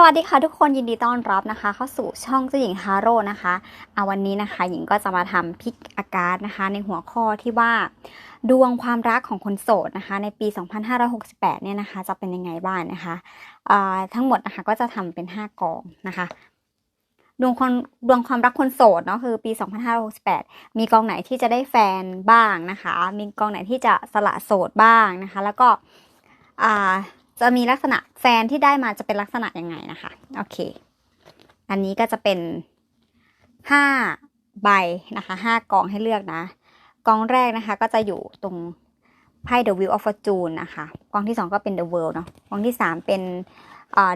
สวัสดีค่ะทุกคนยินดีต้อนรับนะคะ เข้าสู่ช่องเจ้าหญิงฮาโร่นะคะเอาวันนี้นะคะ หญิงก็จะมาทำพิกอากาศนะคะ ในหัวข้อที่ว่า ดวงความรักของคนโสดนะคะ ในปี 2568 เนี่ยนะคะ จะเป็นยังไงบ้างนะคะทั้งหมดนะคะก็จะทำเป็น 5 กองนะคะ ดวงความดวงความรักคนโสดเนาะคือปี 2568 มีกองไหนที่จะได้แฟนบ้างนะคะ มีกองไหนที่จะสละโสดบ้างนะคะ แล้วก็อ่า จะมีลักษณะแฟนที่ได้มาจะเป็นลักษณะยังไงนะคะ โอเค อันนี้ก็จะเป็นห้าใบนะคะห้ากองให้เลือกนะ กองแรกนะคะก็จะอยู่ตรงไพ่ The Wheel of Fortune นะคะ กองที่สองก็เป็น The World เนาะ กองที่สามเป็น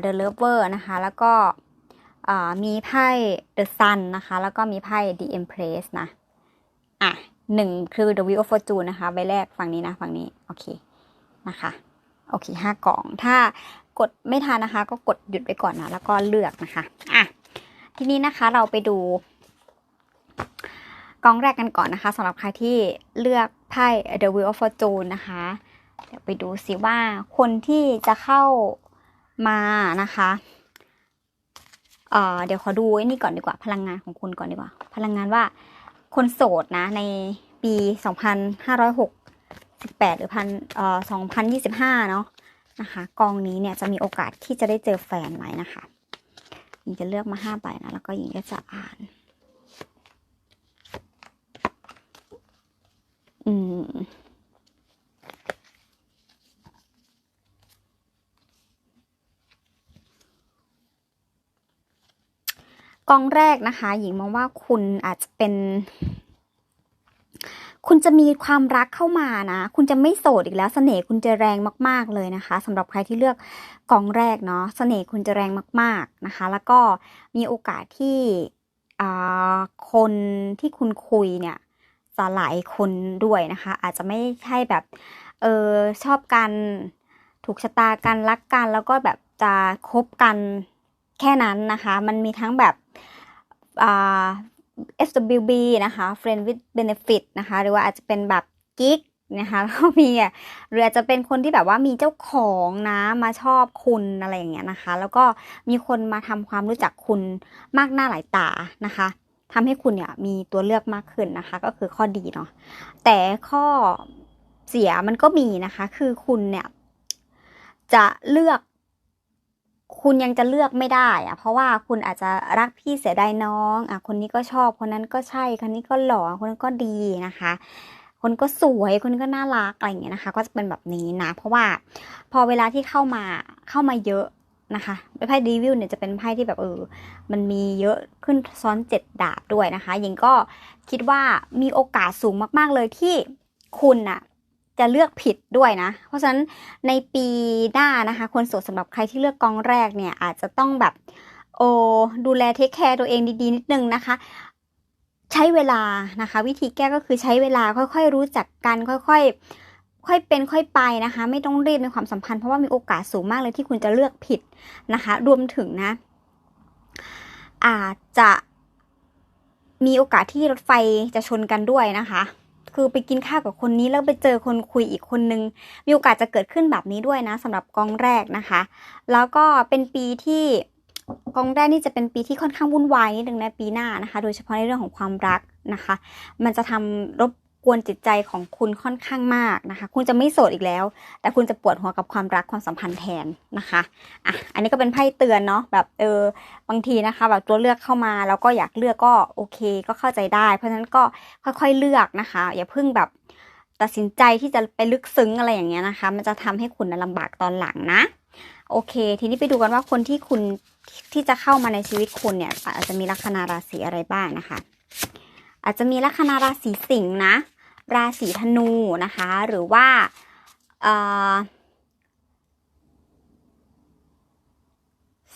The Lover นะคะ แล้วก็มีไพ่ The Sun นะคะ แล้วก็มีไพ่ The Empress นะ อะหนึ่งคือ The Wheel of Fortune นะคะ ใบแรกฝั่งนี้นะ ฝั่งนี้ โอเค นะคะ โอเคห้ากล่อง ถ้ากดไม่ทันนะคะ ก็กดหยุดไปก่อนนะแล้วก็เลือกนะคะอะทีนี้นะคะเราไปดูกองแรกกันก่อนนะคะสำหรับใครที่เลือกไพ่ The Wheel of Fortune นะคะเดี๋ยวไปดูสิว่าคนที่จะเข้ามานะคะเอ่อเดี๋ยวขอดูไอ้นี่ก่อนดีกว่าพลังงานของคุณก่อนดีกว่า พลังงานว่าคนโสดนะในปี 2506 18 หรือพันเอ่อ2025 เนาะนะคะกองนี้เนี่ยจะมีโอกาสที่จะได้เจอแฟนไหมนะคะหญิงจะเลือกมาห้าใบนะแล้วก็หญิงก็จะอ่าน อืมกองแรกนะคะ หญิงมองว่าคุณอาจจะเป็น คุณจะมีความรักเข้ามานะ คุณจะไม่โสดอีกแล้วเสน่ห์คุณจะแรงมาก ๆเลยนะคะสำหรับใครที่เลือกกองแรกเนาะเสน่ห์คุณจะแรงมาก ๆนะคะ แล้วก็มีโอกาสที่คนที่คุณคุยเนี่ยจะหลายคนด้วยนะคะ อาจจะไม่ใช่แบบเออชอบกันถูกชะตากันรักกัน แล้วก็แบบจะคบกันแค่นั้นนะคะ มันมีทั้งแบบ อ่า FWB นะคะ Friend with Benefit นะคะ หรือว่าอาจจะเป็นแบบกิ๊กนะคะแล้วก็มีอะหรืออาจจะเป็นคนที่แบบว่ามีเจ้าของนะมาชอบคุณอะไรอย่างเงี้ยนะคะ แล้วก็มีคนมาทำความรู้จักคุณมากหน้าหลายตานะคะทำให้คุณเนี่ยมีตัวเลือกมากขึ้นนะคะ ก็คือข้อดีเนาะแต่ข้อเสียมันก็มีนะคะ คือคุณเนี่ยจะเลือก คุณยังจะเลือกไม่ได้อะเพราะว่าคุณอาจจะรักพี่เสียดายน้องอะคนนี้ก็ชอบคนนั้นก็ใช่คนนี้ก็หล่อคนนั้นก็ดีนะคะ คนก็สวยคนนี้ก็น่ารักอะไรอย่างเงี้ยนะคะ ก็จะเป็นแบบนี้นะ เพราะว่าพอเวลาที่เข้ามาเข้ามาเยอะนะคะไพ่ดีวิวเนี่ยจะเป็นไพ่ที่แบบเออมันมีเยอะขึ้นซ้อนเจ็ดดาบด้วยนะคะหญิงก็คิดว่ามีโอกาสสูงมาก ๆเลยที่คุณน่ะ จะเลือกผิดด้วยนะ เพราะฉะนั้นในปีหน้านะคะ คนโสดสำหรับใครที่เลือกกองแรกเนี่ยอาจจะต้องแบบโอ้ดูแลเทคแคร์ตัวเองดีๆ นิดนึงนะคะ ใช้เวลานะคะ วิธีแก้ก็คือใช้เวลาค่อยๆ รู้จักกันค่อยๆ ค่อยเป็นค่อยไปนะคะ ไม่ต้องรีบในความสัมพันธ์เพราะว่ามีโอกาสสูงมากเลยที่คุณจะเลือกผิดนะคะ รวมถึงนะ อาจจะมีโอกาสที่รถไฟจะชนกันด้วยนะคะ คือไปกินข้าวกับคนนี้แล้วไปเจอคนคุยอีกคนนึง มีโอกาสจะเกิดขึ้นแบบนี้ด้วยนะสำหรับกองแรกนะคะ แล้วก็เป็นปีที่กองแรกนี่จะเป็นปีที่ค่อนข้างวุ่นวายนิดนึงในปีหน้านะคะ โดยเฉพาะในเรื่องของความรักนะคะ มันจะทำรบ กวนจิตใจของคุณค่อนข้างมากนะคะ คุณจะไม่โสดอีกแล้ว แต่คุณจะปวดหัวกับความรักความสัมพันธ์แทนนะคะอะอันนี้ก็เป็นไพ่เตือนเนาะแบบเออบางทีนะคะ แบบตัวเลือกเข้ามาแล้วก็อยากเลือกก็โอเค ก็เข้าใจได้ เพราะฉะนั้นก็ค่อยๆเลือกนะคะ อย่าเพิ่งแบบตัดสินใจที่จะไปลึกซึ้งอะไรอย่างเงี้ยนะคะ มันจะทำให้คุณน่ะลำบากตอนหลังนะ โอเค ทีนี้ไปดูกันว่าคนที่คุณที่จะเข้ามาในชีวิตคุณเนี่ยอาจจะมีลัคนาราศีอะไรบ้างนะคะ อาจจะมีลัคนาราศีสิงห์นะ ราศีธนูนะคะ หรือว่า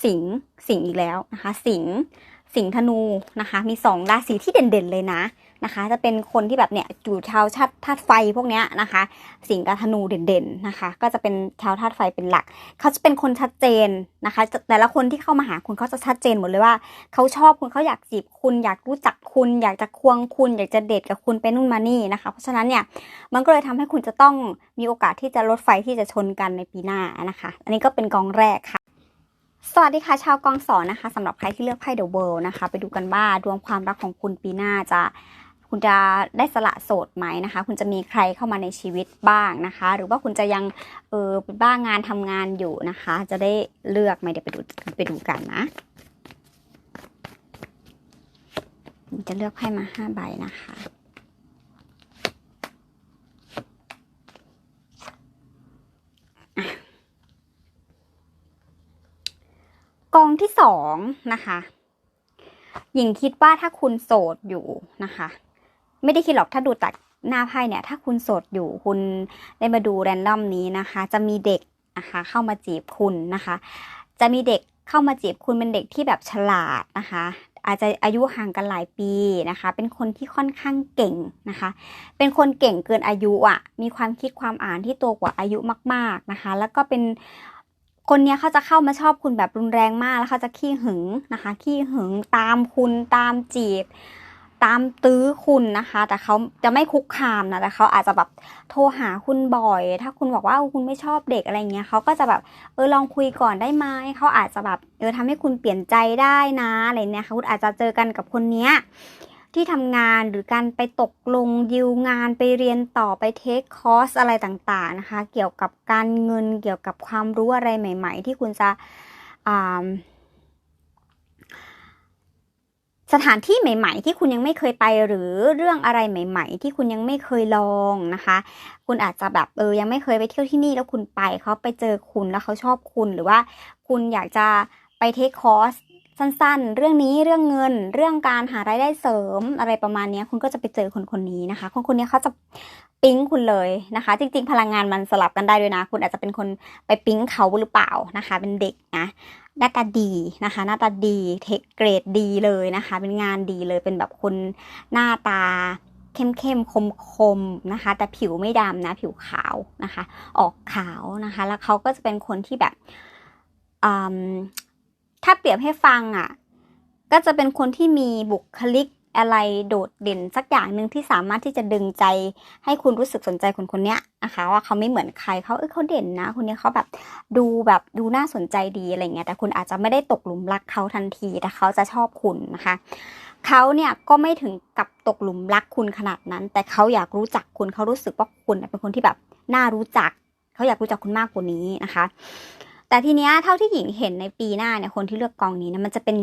สิงสิงอีกแล้วนะคะ สิงสิงธนูนะคะ มีสองราศีที่เด่นๆเลยนะ นะคะ จะเป็นคนที่แบบเนี่ยอยู่ชาวชาติธาตุไฟพวกเนี้ยนะคะ สิงกับธนูเด่นๆนะคะ ก็จะเป็นชาวธาตุไฟเป็นหลัก เขาจะเป็นคนชัดเจนนะคะ แต่ละคนที่เข้ามาหาคุณเขาจะชัดเจนหมดเลยว่าเขาชอบคุณเขาอยากจีบคุณ อยากรู้จักคุณ อยากจะควงคุณ อยากจะเดทกับคุณไปนู่นมานี่นะคะ เพราะฉะนั้นเนี่ยมันก็เลยทำให้คุณจะต้องมีโอกาสที่จะลดไฟที่จะชนกันในปีหน้านะคะ อันนี้ก็เป็นกองแรกค่ะสวัสดีค่ะชาวกองสอนนะคะสำหรับใครที่เลือกไพ่เดอะเวิลด์นะคะ ไปดูกันว่าดวงความรักของคุณปีหน้าจะ คุณจะได้สละโสดไหมนะคะ คุณจะมีใครเข้ามาในชีวิตบ้างนะคะ หรือว่าคุณจะยังเออบ้างงานทำงานอยู่นะคะ จะได้เลือกไหมเดี๋ยวไปดูไปดูกันนะจะเลือกไพ่มาห้าใบนะคะกองที่สองนะคะ หญิงคิดว่าถ้าคุณโสดอยู่นะคะ ไม่ได้คิดหรอกถ้าดูจากหน้าไพ่เนี่ย ถ้าคุณโสดอยู่คุณได้มาดูแรนดอมนี้นะคะ จะมีเด็กนะคะเข้ามาจีบคุณนะคะ จะมีเด็กเข้ามาจีบคุณเป็นเด็กที่แบบฉลาดนะคะ อาจจะอายุห่างกันหลายปีนะคะ เป็นคนที่ค่อนข้างเก่งนะคะ เป็นคนเก่งเกินอายุอะ มีความคิดความอ่านที่โตกว่าอายุมากๆนะคะ แล้วก็เป็นคนเนี้ยเขาจะเข้ามาชอบคุณแบบรุนแรงมากแล้วเขาจะขี้หึงนะคะ ขี้หึงตามคุณตามจีบ ตามตื้อคุณนะคะ แต่เขาจะไม่คุกคามนะแต่เขาอาจจะแบบโทรหาคุณบ่อย ถ้าคุณบอกว่าคุณไม่ชอบเด็กอะไรเงี้ยเขาก็จะแบบเออลองคุยก่อนได้ไหมเขาอาจจะแบบเออทำให้คุณเปลี่ยนใจได้นะอะไรเนี่ยค่ะคุณอาจจะเจอกันกับคนเนี้ยที่ทำงานหรือการไปตกลงดิวงานไปเรียนต่อไปเทคคอร์สอะไรต่างๆนะคะ เกี่ยวกับการเงินเกี่ยวกับความรู้อะไรใหม่ ๆ ที่คุณจะอ่า สถานที่ใหม่ ๆ ที่คุณยังไม่เคยไปหรือเรื่องอะไรใหม่ ๆ ที่คุณยังไม่เคยลองนะคะ คุณอาจจะแบบเออยังไม่เคยไปเที่ยวที่นี่แล้วคุณไปเขาไปเจอคุณแล้วเขาชอบคุณหรือว่า คุณอยากจะไปเทคคอร์สสั้นๆ เรื่องนี้เรื่องเงิน เรื่องการหารายได้เสริมอะไรประมาณนี้คุณก็จะไปเจอคนคนนี้นะคะ คนคนนี้เขาจะปิ๊งคุณเลยนะคะ จริง ๆ พลังงานมันสลับกันได้ด้วยนะ คุณอาจจะเป็นคนไปปิ๊งเขาหรือเปล่านะคะ เป็นเด็กนะ หน้าตาดีนะคะ หน้าตาดีเทคเกรดดีเลยนะคะ เป็นงานดีเลยเป็นแบบคนหน้าตาเข้มเข้มคมคมๆนะคะ แต่ผิวไม่ดำนะ ผิวขาวนะคะ ออกขาวนะคะ แล้วเขาก็จะเป็นคนที่แบบถ้าเปรียบให้ฟังอะก็จะเป็นคนที่มีบุคลิก อะไรโดดเด่นสักอย่างหนึ่งที่สามารถที่จะดึงใจ ให้คุณรู้สึกสนใจคนคนนี้นะคะ ว่าเขาไม่เหมือนใครเขาเออเขาเด่นนะ คนนี้เขาแบบดูแบบดูน่าสนใจดีอะไรเงี้ยแต่คุณอาจจะไม่ได้ตกหลุมรักเขาทันทีแต่เขาจะชอบคุณนะคะเขาเนี่ยก็ไม่ถึงกับตกหลุมรักคุณขนาดนั้น แต่เขาอยากรู้จักคุณเขารู้สึกว่าคุณเป็นคนที่แบบน่ารู้จักเขาอยากรู้จักคุณมากกว่านี้นะคะ แต่ทีเนี้ยเท่าที่หญิงเห็นในปีหน้าเนี่ยคนที่เลือกกองนี้นะมันจะเป็น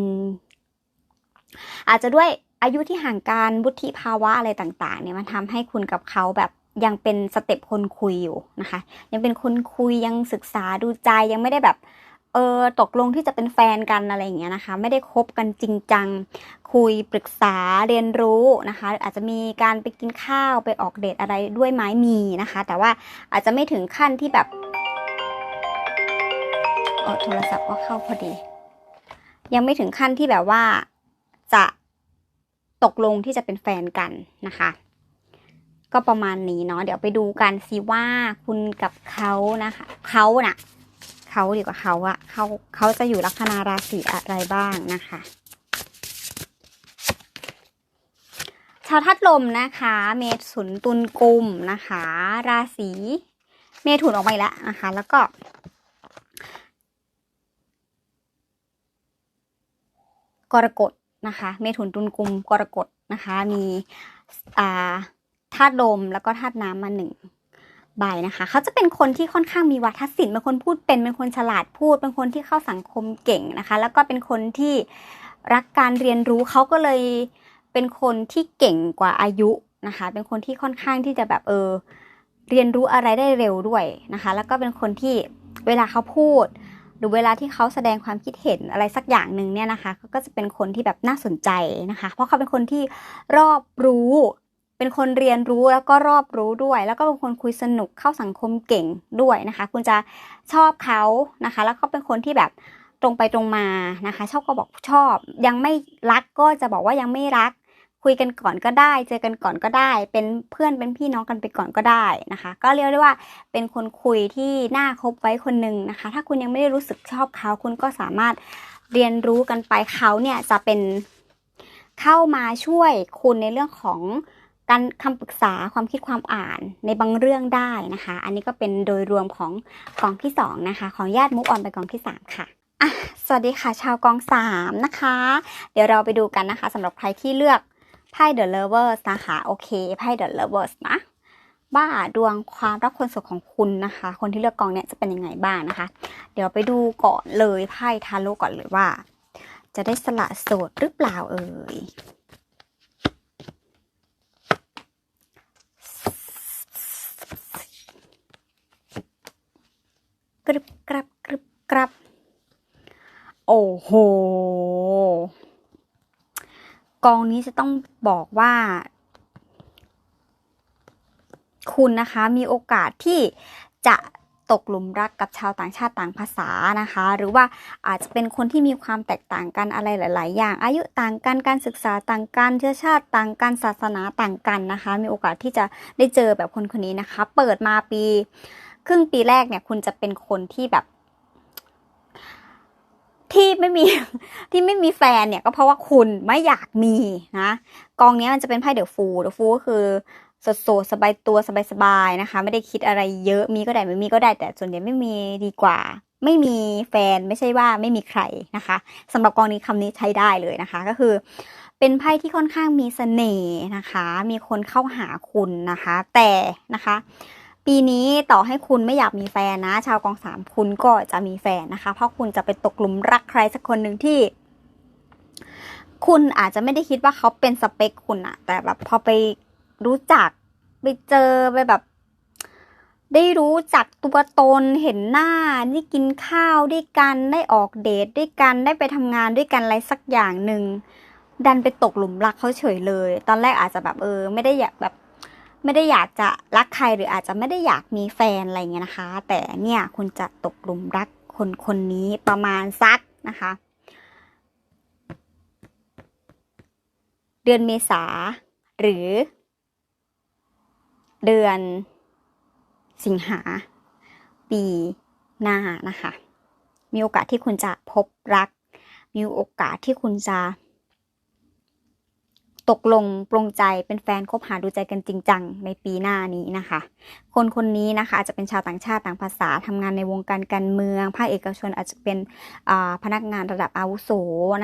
อาจจะด้วย อายุที่ห่างกันวุฒิภาวะอะไรต่างๆเนี่ยมันทำให้คุณกับเขาแบบยังเป็นสเต็ปคนคุยอยู่นะคะ ยังเป็นคนคุยยังศึกษาดูใจยังไม่ได้แบบเออตกลงที่จะเป็นแฟนกันอะไรอย่างเงี้ยนะคะ ไม่ได้คบกันจริงจัง คุยปรึกษาเรียนรู้นะคะ อาจจะมีการไปกินข้าวไปออกเดทอะไรด้วยไหมมีนะคะ แต่ว่าอาจจะไม่ถึงขั้นที่แบบเออโทรศัพท์ก็เข้าพอดี ยังไม่ถึงขั้นที่แบบว่าจะ ตกลงที่จะเป็นแฟนกันนะคะ ก็ประมาณนี้เนาะเดี๋ยวไปดูกันสิว่าคุณกับเขานะคะเขาน่ะเขาดีกว่าเขาอะเขาเขาจะอยู่ลัคนาราศีอะไรบ้างนะคะชาวทัดลมนะคะ เมถุนตุลกุมนะคะ ราศีเมถุนออกมาอีกแล้วนะคะ แล้วก็ กรกฎ นะคะเมถุนตุลกุมกรกฎนะคะ มีธาตุลมแล้วก็ธาตุน้ำมาหนึ่งใบนะคะเขาจะเป็นคนที่ค่อนข้างมีวัฒนศิลป์เป็นคนพูดเป็นเป็นคนฉลาดพูด เป็นคนที่เข้าสังคมเก่งนะคะ แล้วก็เป็นคนที่รักการเรียนรู้เขาก็เลยเป็นคนที่เก่งกว่าอายุนะคะ เป็นคนที่ค่อนข้างที่จะแบบเออเรียนรู้อะไรได้เร็วด้วยนะคะ แล้วก็เป็นคนที่เวลาเขาพูด รือเวลาที่เขาแสดงความคิดเห็นอะไรสักอย่างหนึ่งเนี่ยนะคะเขาก็จะเป็นคนที่แบบน่าสนใจนะคะ เพราะเขาเป็นคนที่รอบรู้ เป็นคนเรียนรู้แล้วก็รอบรู้ด้วย แล้วก็เป็นคนคุยสนุกเข้าสังคมเก่งด้วยนะคะ คุณจะชอบเขานะคะ แล้วก็เป็นคนที่แบบตรงไปตรงมานะคะ ชอบก็บอกชอบ ยังไม่รักก็จะบอกว่ายังไม่รัก คุยกันก่อนก็ได้ เจอกันก่อนก็ได้ เป็นเพื่อนเป็นพี่น้องกันไปก่อนก็ได้นะคะ ก็เรียกได้ว่าเป็นคนคุยที่น่าคบไว้คนหนึ่งนะคะ ถ้าคุณยังไม่ได้รู้สึกชอบเขาคุณก็สามารถเรียนรู้กันไปเขาเนี่ยจะเป็นเข้ามาช่วยคุณในเรื่องของการคำปรึกษาความคิดความอ่านในบางเรื่องได้นะคะ อันนี้ก็เป็นโดยรวมของกองที่สองนะคะ ของญาติมุกออนไปกองที่สามค่ะอะ สวัสดีค่ะ ชาวกองสามนะคะ เดี๋ยวเราไปดูกันนะคะสำหรับใครที่เลือก ไพ่ The Lovers นะคะโอเคไพ่ The Lovers นะว่าดวงความรักคนโสดของคุณนะคะ คนที่เลือกกองเนี้ยจะเป็นยังไงบ้างนะคะ เดี๋ยวไปดูก่อนเลยไพ่ทาโร่ก่อนเลยว่า จะได้สละโสดหรือเปล่าเอ่ยกรึบกรับกรึบกรับ โอ้โห กองนี้จะต้องบอกว่า คุณนะคะมีโอกาสที่จะตกหลุมรักกับชาวต่างชาติต่างภาษานะคะ หรือว่าอาจจะเป็นคนที่มีความแตกต่างกันอะไรหลาย ๆ อย่าง อายุต่างกันการศึกษาต่างกันเชื้อชาติต่างกันศาสนาต่างกันนะคะ มีโอกาสที่จะได้เจอแบบคนคนนี้นะคะ เปิดมาปี ครึ่งปีแรกเนี่ยคุณจะเป็นคนที่แบบ ที่ไม่มีที่ไม่มีแฟนเนี่ยก็เพราะว่าคุณไม่อยากมีนะกองนี้มันจะเป็นไพ่เดอะฟูเดอะฟูก็คือสดโสบายตัวสบายสบายๆนะคะ ไม่ได้คิดอะไรเยอะมีก็ได้ไม่มีก็ได้แต่ส่วนใหญ่ไม่มีดีกว่า ไม่มีแฟนไม่ใช่ว่าไม่มีใครนะคะสำหรับกองนี้คำนี้ใช้ได้เลยนะคะ ก็คือ เป็นไพ่ที่ค่อนข้างมีเสน่ห์นะคะ มีคนเข้าหาคุณนะคะ แต่นะคะ ปีนี้ต่อให้คุณไม่อยากมีแฟนนะ ชาวกองสามคุณก็จะมีแฟนนะคะ เพราะคุณจะไปตกหลุมรักใครสักคนหนึ่งที่ คุณอาจจะไม่ได้คิดว่าเขาเป็นสเปคคุณอะแต่แบบพอไปรู้จักไปเจอไปแบบ ได้รู้จักตัวตนเห็นหน้าได้กินข้าวด้วยกันได้ออกเดทด้วยกันได้ไปทำงานด้วยกันอะไรสักอย่างหนึ่งดันไปตกหลุมรักเขาเฉยเลย ตอนแรกอาจจะแบบเออ ไม่ได้อยากแบบ ไม่ได้อยากจะรักใครหรืออาจจะไม่ได้อยากมีแฟนอะไรเงี้ยนะคะ แต่เนี่ยคุณจะตกหลุมรักคนคนนี้ประมาณสักนะคะ เดือนเมษาหรือ เดือนสิงหา ปีหน้านะคะ มีโอกาสที่คุณจะพบรัก มีโอกาสที่คุณจะ ตกลงปรงใจเป็นแฟนคบหาดูใจกันจริงจังในปีหน้านี้นะคะ คนคนนี้นะคะอาจจะเป็นชาวต่างชาติต่างภาษาทำงานในวงการการเมือง ภาคเอกชนอาจจะเป็นพนักงานระดับอาวุโส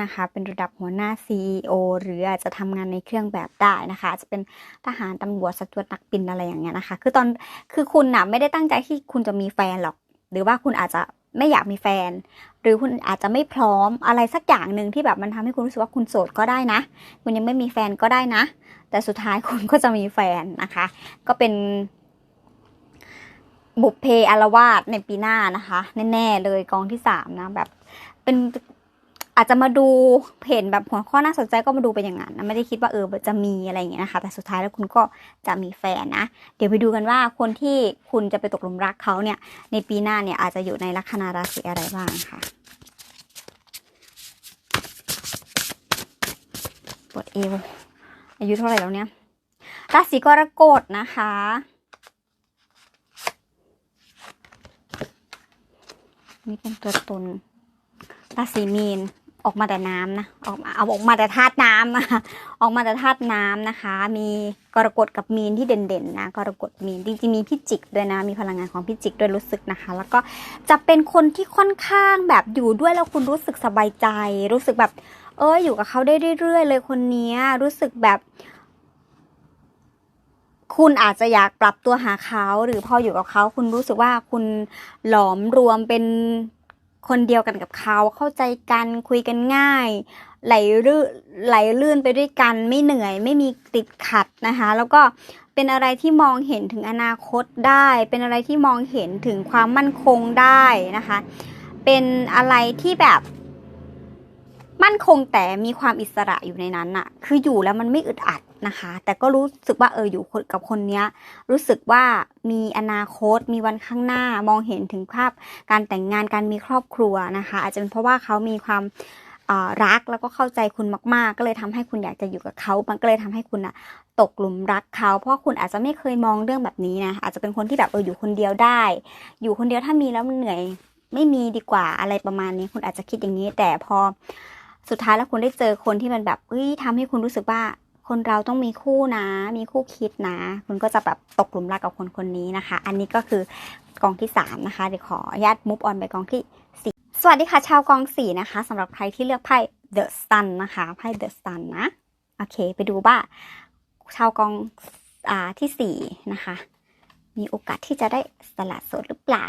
นะคะ เป็นระดับหัวหน้า CEO หรืออาจจะทำงานในเครื่องแบบได้นะคะอาจจะเป็นทหารตำรวจสจวตนักบินอะไรอย่างเงี้ยนะคะ คือตอนคือคุณน่ะไม่ได้ตั้งใจที่คุณจะมีแฟนหรอก หรือว่าคุณอาจจะ ไม่อยากมีแฟน หรือคุณอาจจะไม่พร้อมอะไรสักอย่างหนึ่งที่แบบมันทำให้คุณรู้สึกว่าคุณโสดก็ได้นะ คุณยังไม่มีแฟนก็ได้นะ แต่สุดท้ายคุณก็จะมีแฟนนะคะ ก็เป็น บุพเพอารวาสในปีหน้านะคะ แน่ ๆ เลยกองที่สามนะแบบ เป็น อาจจะมาดูเห็นแบบหัวข้อน่าสนใจก็มาดูเป็นอย่างนั้นนะไม่ได้คิดว่าเออจะมีอะไรอย่างเงี้ยนะคะ แต่สุดท้ายแล้วคุณก็จะมีแฟนนะ เดี๋ยวไปดูกันว่าคนที่คุณจะไปตกหลุมรักเขาเนี่ย ในปีหน้าเนี่ยอาจจะอยู่ในลัคนาราศีอะไรบ้างค่ะปวดเอวอายุเท่าไหร่แล้วเนี่ยราศีกรกฎนะคะนี่เป็นตัวตนราศีมีน ออกมาแต่น้ำนะออกมาเอาออกมาแต่ธาตุน้ำนะออกมาแต่ธาตุน้ำนะคะ มีกรกฎกับมีนที่เด่นๆนะกรกฎมีนจริงๆมีพิจิกด้วยนะ มีพลังงานของพิจิกด้วยรู้สึกนะคะ แล้วก็จะเป็นคนที่ค่อนข้างแบบอยู่ด้วยแล้วคุณรู้สึกสบายใจ รู้สึกแบบ เอออยู่กับเขาได้เรื่อยๆเลยคนนี้รู้สึกแบบคุณอาจจะอยากปรับตัวหาเขาหรือพออยู่กับเขา คุณรู้สึกว่าคุณหลอมรวมเป็น คนเดียวกันกับเขาเข้าใจกันคุยกันง่าย ไหลลื่นไหลลื่นไปด้วยกันไม่เหนื่อยไม่มีติดขัดนะคะ แล้วก็เป็นอะไรที่มองเห็นถึงอนาคตได้ เป็นอะไรที่มองเห็นถึงความมั่นคงได้นะคะ เป็นอะไรที่แบบมั่นคงแต่มีความอิสระอยู่ในนั้นอะคืออยู่แล้วมันไม่อึดอัด นะคะ แต่ก็รู้สึกว่าเอออยู่กับคนเนี้ยรู้สึกว่ามีอนาคต มีวันข้างหน้ามองเห็นถึงภาพการแต่งงานการมีครอบครัวนะคะ อาจจะเป็นเพราะว่าเขามีความรักแล้วก็เข้าใจคุณมาก ๆ ก็เลยทำให้คุณอยากจะอยู่กับเขา มันก็เลยทำให้คุณอะตกหลุมรักเขา เพราะคุณอาจจะไม่เคยมองเรื่องแบบนี้นะ อาจจะเป็นคนที่แบบเอออยู่คนเดียวได้ อยู่คนเดียวถ้ามีแล้วมันเหนื่อยไม่มีดีกว่าอะไรประมาณนี้ คุณอาจจะคิดอย่างนี้ แต่พอสุดท้ายแล้วคุณได้เจอคนที่มันแบบเอ้ยทำให้คุณรู้สึกว่า คนเราต้องมีคู่นะ มีคู่คิดนะ คุณก็จะแบบตกหลุมรักกับคนคนนี้นะคะ อันนี้ก็คือกองที่สามนะคะ เดี๋ยวขออนุญาตมุฟออนไปกองที่สี่สวัสดีค่ะ ชาวกองสีนะคะสำหรับใครที่เลือกไพ่ The Sun นะคะไพ่ The Sun นะ โอเค ไปดูว่า ชาวกองอ่าที่สี่นะคะ มีโอกาสที่จะได้สละโสดหรือเปล่า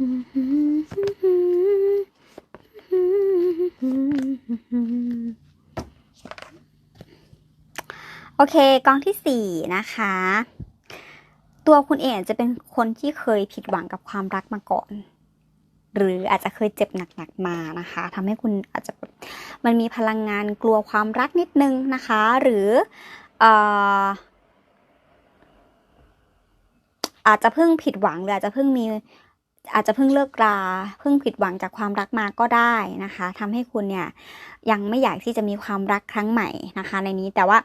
โอเคกองที่สี่นะคะ ตัวคุณเองจะเป็นคนที่เคยผิดหวังกับความรักมาก่อน หรืออาจจะเคยเจ็บหนักๆมานะคะทำให้คุณอาจจะมันมีพลังงานกลัวความรักนิดนึงนะคะ หรืออ่ออาจจะเพิ่งผิดหวังหรืออาจจะเพิ่งมี อาจจะเพิ่งเลิกราเพิ่งผิดหวังจากความรักมาก็ได้นะคะทำให้คุณเนี่ยยังไม่อยากที่จะมีความรักครั้งใหม่นะคะ ในนี้แต่ว่า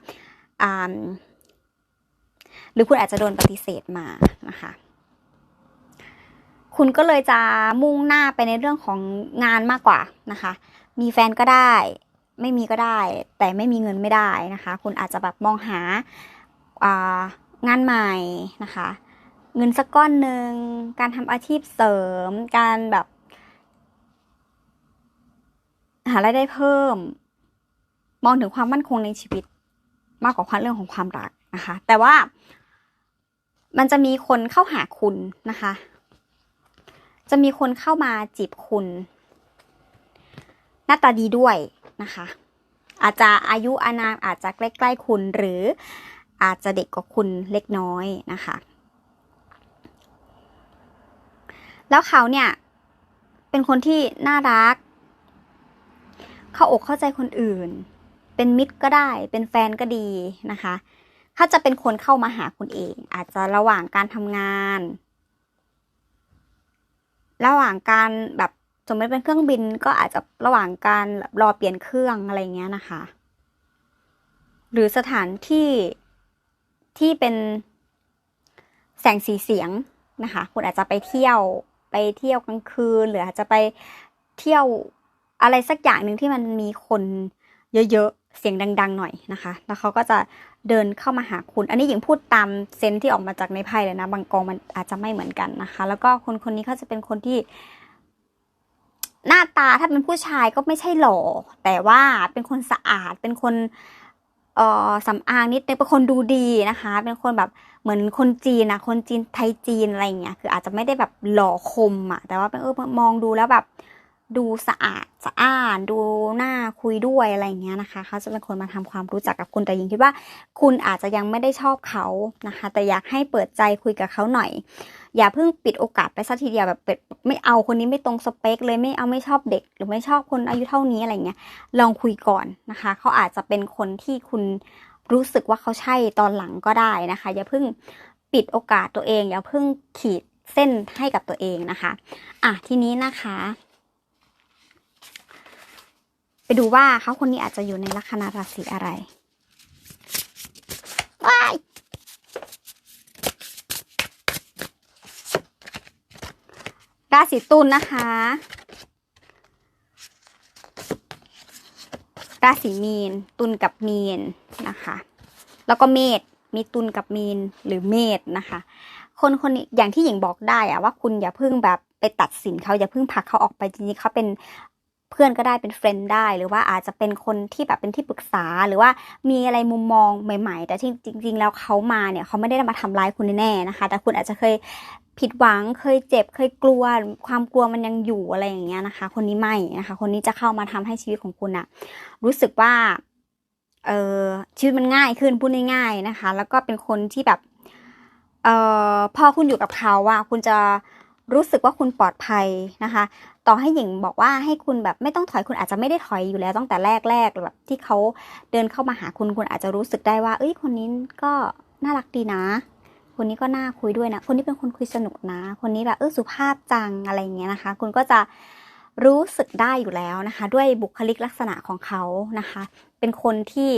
หรือคุณอาจจะโดนปฏิเสธมานะคะคุณก็เลยจะมุ่งหน้าไปในเรื่องของงานมากกว่านะคะ มีแฟนก็ได้ ไม่มีก็ได้ แต่ไม่มีเงินไม่ได้นะคะ คุณอาจจะแบบมองหางานใหม่นะคะ เงินสักก้อนหนึ่ง การทำอาชีพเสริม การแบบ หารายได้เพิ่ม มองถึงความมั่นคงในชีวิต มากกว่าความเรื่องของความรักนะคะ แต่ว่า มันจะมีคนเข้าหาคุณนะคะ จะมีคนเข้ามาจีบคุณ หน้าตาดีด้วยนะคะ อาจจะอายุอานามอาจจะใกล้ๆคุณหรืออาจจะเด็กกว่าคุณเล็กน้อยนะคะ แล้วเขาเนี่ย เป็นคนที่น่ารัก เข้าอกเข้าใจคนอื่น เป็นมิตรก็ได้ เป็นแฟนก็ดีนะคะ ถ้าจะเป็นคนเข้ามาหาคุณเอง อาจจะระหว่างการทำงาน ระหว่างการแบบสมมติเป็นเครื่องบินก็อาจจะระหว่างการรอเปลี่ยนเครื่องอะไรเงี้ยนะคะ หรือสถานที่ที่เป็นแสงสีเสียงนะคะ คุณอาจจะไปเที่ยว ไปเที่ยวกลางคืน หรืออาจจะไปเที่ยวอะไรสักอย่างหนึ่งที่มันมีคนเยอะๆ เสียงดัง ๆ หน่อยนะคะ แล้วเขาก็จะเดินเข้ามาหาคุณ อันนี้หญิงพูดตามเซนที่ออกมาจากในไพ่เลยนะ บางกองมันอาจจะไม่เหมือนกันนะคะ แล้วก็คนคนนี้เขาจะเป็นคนที่ หน้าตาถ้าเป็นผู้ชายก็ไม่ใช่หล่อ แต่ว่าเป็นคนสะอาด เป็นคน เอ่อสำอางนิดนึงเป็นคนดูดีนะคะ เป็นคนแบบเหมือนคนจีนนะคนจีนไทยจีนอะไรอย่างเงี้ยคืออาจจะไม่ได้แบบหล่อคมอะแต่ว่าเป็นเออมองดูแล้วแบบดูสะอาดสะอานดูหน่าคุยด้วยอะไรอย่างเงี้ยนะคะเขาจะเป็นคนมาทำความรู้จักกับคุณแต่ยิงคิดว่า คุณอาจจะยังไม่ได้ชอบเขานะคะ แต่อยากให้เปิดใจคุยกับเขาหน่อย อย่าเพิ่งปิดโอกาสไปสักทีเดียวแบบเป็นไม่เอาคนนี้ไม่ตรงสเปค เลยไม่เอาไม่ชอบเด็ก หรือไม่ชอบคนอายุเท่านี้อะไรเงี้ยลองคุยก่อนนะคะเขาอาจจะเป็นคนที่คุณรู้สึกว่าเขาใช่ตอนหลังก็ได้นะคะ อย่าเพิ่งปิดโอกาสตัวเอง อย่าเพิ่งขีดเส้นให้กับตัวเองนะคะ อะทีนี้นะคะ ไปดูว่าเขาคนนี้อาจจะอยู่ในลัคนาราศีอะไรว้าย ราศีตุลนะคะ ราศีมีน ตุลกับมีนนะคะ แล้วก็เมษมีตุลกับมีนหรือเมษนะคะ คนคนนี้อย่างที่หญิงบอกได้อะว่าคุณอย่าเพิ่งแบบไปตัดสินเขาอย่าเพิ่งผลักเขาออกไปจริงๆเขาเป็น พื่อนก็ได้เป็นเฟรนด์ได้ หรือว่าอาจจะเป็นคนที่แบบเป็นที่ปรึกษาหรือว่ามีอะไรมุมมองใหม่ ๆ แต่ที่จริง ๆ แล้วเขามาเนี่ยเขาไม่ได้มาทำร้ายคุณแน่ๆนะคะ แต่คุณอาจจะเคยผิดหวังเคยเจ็บเคยกลัว ความกลัวมันยังอยู่อะไรอย่างเงี้ยนะคะ คนนี้ไม่นะคะ คนนี้จะเข้ามาทำให้ชีวิตของคุณอะรู้สึกว่าเออชีวิตมันง่ายขึ้นพูดง่ายๆนะคะ แล้วก็เป็นคนที่แบบเออพอคุณอยู่กับเขาอะคุณจะ รู้สึกว่าคุณปลอดภัยนะคะ ต่อให้หญิงบอกว่าให้คุณแบบไม่ต้องถอยคุณอาจจะไม่ได้ถอยอยู่แล้วตั้งแต่แรกๆแบบที่เขาเดินเข้ามาหาคุณคุณอาจจะรู้สึกได้ว่า เอ้ยคนนี้ก็น่ารักดีนะ คนนี้ก็น่าคุยด้วยนะ คนนี้เป็นคนคุยสนุกนะ คนนี้แบบเออสุภาพจังอะไรอย่างเงี้ยนะคะ คุณก็จะรู้สึกได้อยู่แล้วนะคะ ด้วยบุคลิกลักษณะของเขานะคะ เป็นคนที่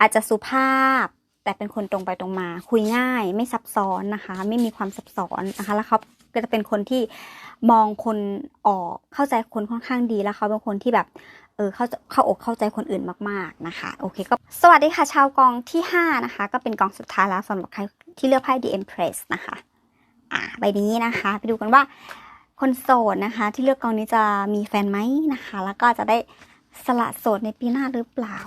อาจจะสุภาพแต่เป็นคนตรงไปตรงมา คุยง่ายไม่ซับซ้อนนะคะ ไม่มีความซับซ้อนนะคะแล้วเขา ก็จะเป็นคนที่มองคนออกเข้าใจคนค่อนข้างดีแล้วเขาเป็นคนที่แบบเออเข้าเข้าอกเข้าใจคนอื่นมาก ๆนะคะโอเคก็สวัสดีค่ะชาวกองที่ 5 นะคะ ก็เป็นกองสุดท้ายแล้วสำหรับใครที่เลือกไพ่ The Empress นะคะอ่าใบนี้นะคะ ไปดูกันว่าคนโสดนะคะ ที่เลือกกองนี้จะมีแฟนไหมนะคะ แล้วก็จะได้สละโสดในปีหน้าหรือเปล่า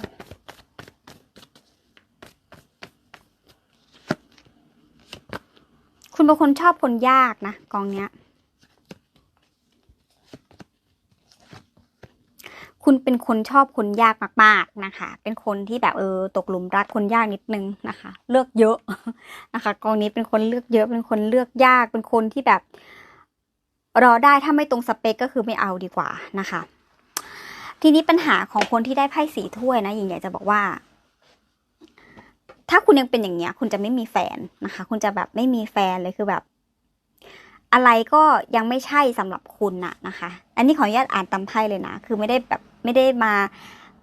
คุณเป็นคนชอบคนยากนะกองเนี้ย คุณเป็นคนชอบคนยากมากๆนะคะ เป็นคนที่แบบเออตกหลุมรักคนยากนิดนึงนะคะ เลือกเยอะนะคะ กองนี้เป็นคนเลือกเยอะ เป็นคนเลือกยาก เป็นคนที่แบบ รอได้ถ้าไม่ตรงสเปคก็คือไม่เอาดีกว่านะคะ ทีนี้ปัญหาของคนที่ได้ไพ่สีถ้วยนะหญิงอยากจะบอกว่า ถ้าคุณยังเป็นอย่างเงี้ย คุณจะไม่มีแฟนนะคะ คุณจะแบบไม่มีแฟนเลยคือแบบ อะไรก็ยังไม่ใช่สำหรับคุณน่ะนะคะ อันนี้ขออนุญาตอ่านตามไพ่เลยนะ คือไม่ได้แบบไม่ได้มา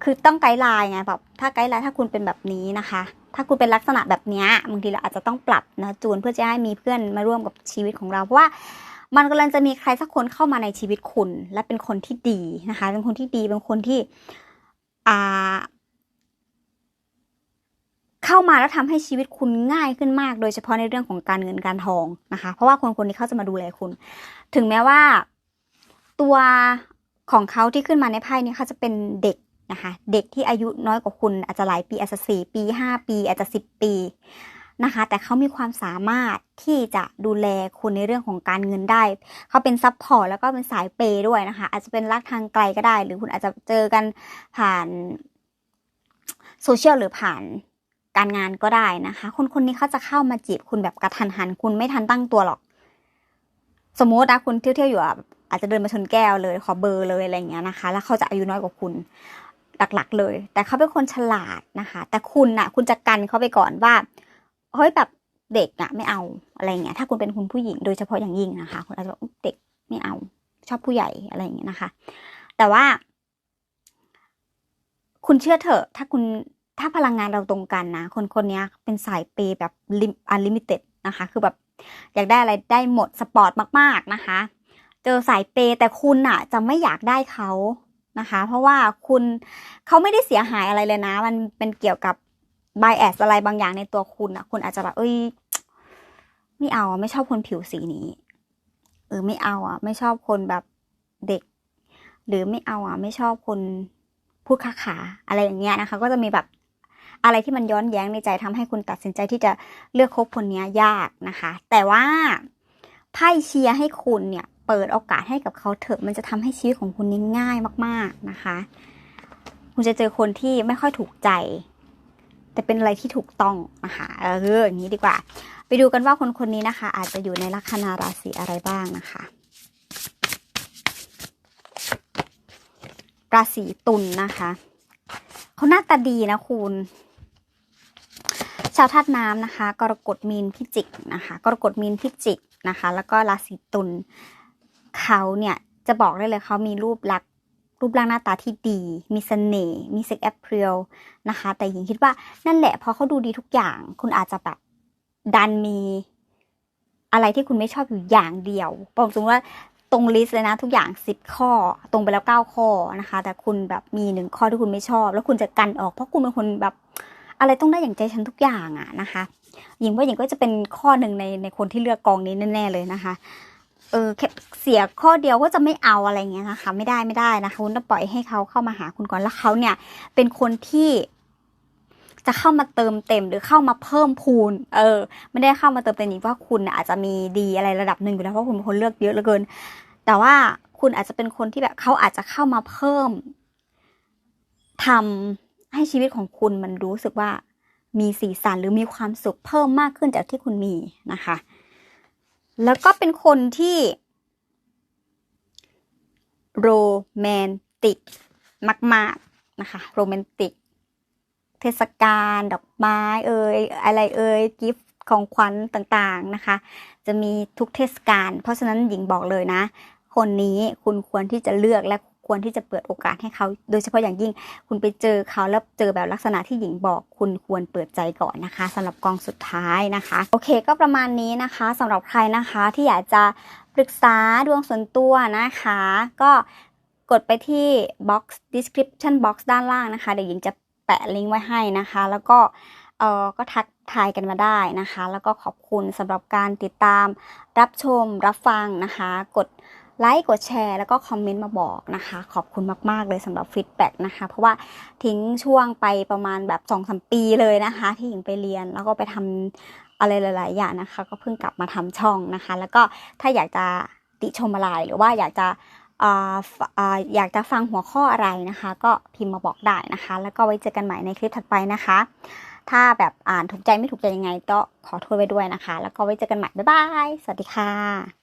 คือต้องไกด์ไลน์ไงแบบถ้าไกด์ไลน์ถ้าคุณเป็นแบบนี้นะคะ ถ้าคุณเป็นลักษณะแบบนี้บางทีเราอาจจะต้องปรับนะจูนเพื่อจะให้มีเพื่อนมาร่วมกับชีวิตของเราเพราะว่ามันกำลังจะมีใครสักคนเข้ามาในชีวิตคุณ และเป็นคนที่ดีนะคะ เป็นคนที่ดีเป็นคนที่อ่า เข้ามาแล้วทำให้ชีวิตคุณง่ายขึ้นมาก โดยเฉพาะในเรื่องของการเงินการทองนะคะ เพราะว่าคนคนนี้เขาจะมาดูแลคุณ ถึงแม้ว่า ตัวของเขาที่ขึ้นมาในไพ่นี้เขาจะเป็นเด็กนะคะเด็กที่อายุน้อยกว่าคุณอาจจะหลายปีอาจจะสี่ปีห้าปี อาจจะสิบปีนะคะแต่เขามีความสามารถที่จะดูแลคุณในเรื่องของการเงินได้ เขาเป็นซัพพอร์ตแล้วก็เป็นสายเปย์ด้วยนะคะ อาจจะเป็นรักทางไกลก็ได้ หรือคุณอาจจะเจอกันผ่านโซเชียลหรือผ่าน การงานก็ได้นะคะ คนคนนี้เขาจะเข้ามาจีบคุณแบบกระทันหัน คุณไม่ทันตั้งตัวหรอก สมมตินะคุณเที่ยวๆอยู่อาจจะเดินมาชนแก้วเลย ขอเบอร์เลยอะไรเงี้ยนะคะ แล้วเขาจะอายุน้อยกว่าคุณหลักๆเลย แต่เขาเป็นคนฉลาดนะคะ แต่คุณน่ะ คุณจะกันเขาไปก่อนว่าเฮ้ยแบบเด็กอะไม่เอาอะไรเงี้ย ถ้าคุณเป็นคุณผู้หญิงโดยเฉพาะอย่างยิ่งนะคะ คุณอาจจะบอกเด็กไม่เอา ชอบผู้ใหญ่อะไรอย่างเงี้ยนะคะ แต่ว่า คุณเชื่อเถอะ ถ้าคุณ ถ้าพลังงานเราตรงกันนะ คนคนนี้เป็นสายเปย์แบบอันลิมิเต็ดนะคะ คือแบบอยากได้อะไรได้หมดสปอร์ตมากๆนะคะ เจอสายเปย์แต่คุณอะจะไม่อยากได้เขานะคะ เพราะว่าคุณเขาไม่ได้เสียหายอะไรเลยนะ มันเป็นเกี่ยวกับ b บแอสอะไรบางอย่างในตัวคุณอะคุณอาจจะแบบเอ้ยไม่เอาไม่ชอบคนผิวสีนี้เออไม่เอาอะ ไม่ชอบคนแบบเด็ก หรือไม่เอาอะ ไม่ชอบคนพูดขาขาอะไรอย่างเงี้ยนะคะ ก็จะมีแบบ อะไรที่มันย้อนแย้งในใจทำให้คุณตัดสินใจที่จะเลือกคบคนนี้ยากนะคะ แต่ว่าไพ่เชียร์ให้คุณเนี่ยเปิดโอกาสให้กับเขาเถอะมันจะทำให้ชีวิตของคุณนี้ง่ายมาก ๆนะคะ คุณจะเจอคนที่ไม่ค่อยถูกใจ แต่เป็นอะไรที่ถูกต้องนะคะเอออย่างนี้ดีกว่า ไปดูกันว่าคนคนนี้นะคะ อาจจะอยู่ในลัคนาราศีอะไรบ้างนะคะราศีตุลนนะคะ เขาหน้าตาดีนะคุณาวธาตุน้ำนะคะ กรกฎมีนพิจิกนะคะ กรกฎมีนพิจิกนะคะ แล้วก็ราศีตุลเขาเนี่ยจะบอกได้เลยเขามีรูปลักษณ์รูปร่างหน้าตาที่ดี มีเสน่ห์ มีเซ็กแอปเพิลนะคะ แต่หญิงคิดว่านั่นแหละพอเขาดูดีทุกอย่าง คุณอาจจะแบบดันมีอะไรที่คุณไม่ชอบอยู่อย่างเดียวบอกตรงว่าตรงลิสต์เลยนะทุกอย่างสิบข้อ ตรงไปแล้วเก้าข้อนะคะ แต่คุณแบบมีหนึ่งข้อที่คุณไม่ชอบ แล้วคุณจะกันออกเพราะคุณเป็นคนแบบ อะไรต้องได้อย่างใจฉันทุกอย่างอะนะคะ หญิงว่าหญิงก็จะเป็นข้อหนึ่งในในคนที่เลือกกองนี้แน่ๆเลยนะคะเออเสียข้อเดียวก็จะไม่เอาอะไรเงี้ยนะคะ ไม่ได้ไม่ได้นะคะคุณต้องปล่อยให้เขาเข้ามาหาคุณก่อนแล้วเขาเนี่ย เป็นคนที่จะเข้ามาเติมเต็มหรือเข้ามาเพิ่มพูน เออ ไม่ได้เข้ามาเติมเต็มอีกว่าคุณอาจจะมีดีอะไรระดับหนึ่งอยู่แล้วเพราะคุณเป็นคนเลือกเยอะเหลือเกิน แต่ว่าคุณอาจจะเป็นคนที่แบบเขาอาจจะเข้ามาเพิ่มทำ ให้ชีวิตของคุณมันรู้สึกว่ามีสีสันหรือมีความสุขเพิ่มมากขึ้นจากที่คุณมีนะคะ แล้วก็เป็นคนที่โรแมนติกมาก ๆ นะคะโรแมนติก เทศกาลดอกไม้เอ่ยอะไรเอ่ยกิฟต์ของขวัญต่างๆนะคะ จะมีทุกเทศกาลเพราะฉะนั้นหญิงบอกเลยนะ คนนี้คุณควรที่จะเลือกและ ควรที่จะเปิดโอกาสให้เขา โดยเฉพาะอย่างยิ่งคุณไปเจอเขาแล้วเจอแบบลักษณะที่หญิงบอก คุณควรเปิดใจก่อนนะคะสำหรับกองสุดท้ายนะคะ โอเค ก็ประมาณนี้นะคะสำหรับใครนะคะที่อยากจะปรึกษาดวงส่วนตัวนะคะ ก็กดไปที่ box description box ด้านล่างนะคะเดี๋ยวหญิงจะแปะลิงก์ไว้ให้นะคะ แล้วก็เออก็ทักทายกันมาได้นะคะ แล้วก็ขอบคุณสำหรับการติดตามรับชมรับฟังนะคะ กด ไลค์กดแชร์แล้วก็คอมเมนต์มาบอกนะคะ ขอบคุณมาก ๆ เลยสำหรับฟีดแบ็กนะคะ เพราะว่าทิ้งช่วงไปประมาณแบบ2อสปีเลยนะคะ ที่หญิงไปเรียนแล้วก็ไปทำอะไรหลาย ๆ อย่างนะคะ ก็เพิ่งกลับมาทำช่องนะคะ แล้วก็ถ้าอยากจะติชมอะไรหรือว่าอยากจะอ่าฟอ่าอยากจะฟังหัวข้ออะไรนะคะ ก็พิมพ์มาบอกได้นะคะ แล้วก็ไว้เจอกันใหม่ในคลิปถัดไปนะคะ ถ้าแบบอ่านถูกใจไม่ถูกใจยังไง ก็ขอโทษไว้ด้วยนะคะ แล้วก็ไว้เจอกันใหม่ บ๊ายบาย สวัสดีค่ะ